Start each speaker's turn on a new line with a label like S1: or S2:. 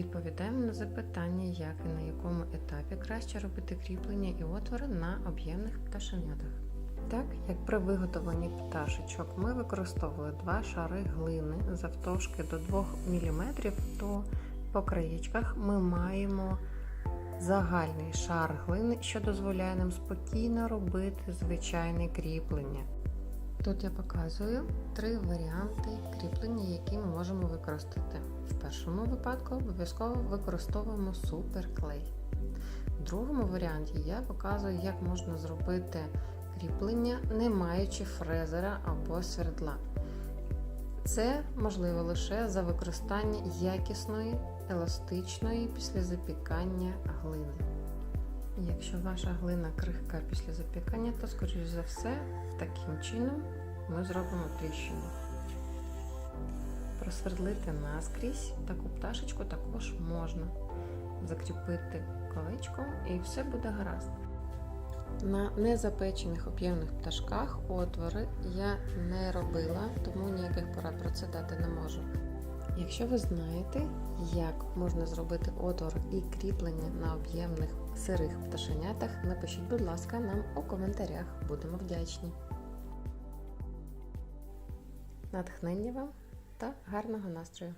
S1: Відповідаємо на запитання, як і на якому етапі краще робити кріплення і отвори на об'ємних пташенятах. Так як при виготовленні пташечок ми використовували два шари глини завтовшки до 2 мм, то по краєчках ми маємо загальний шар глини, що дозволяє нам спокійно робити звичайне кріплення. Тут я показую три варіанти кріплення, які ми можемо використати. Першому випадку обов'язково використовуємо суперклей. В другому варіанті я показую, як можна зробити кріплення, не маючи фрезера або свердла. Це можливо лише за використання якісної, еластичної після запікання глини. Якщо ваша глина крихка після запікання, то, скоріш за все, таким чином ми зробимо тріщину. Просвердлити наскрізь таку пташечку також можна. Закріпити колечко і все буде гаразд. На незапечених об'ємних пташках отвори я не робила, тому ніяких порад про це дати не можу. Якщо ви знаєте, як можна зробити отвор і кріплення на об'ємних сирих пташенятах, напишіть, будь ласка, нам у коментарях. Будемо вдячні. Натхнення вам та гарного настрою!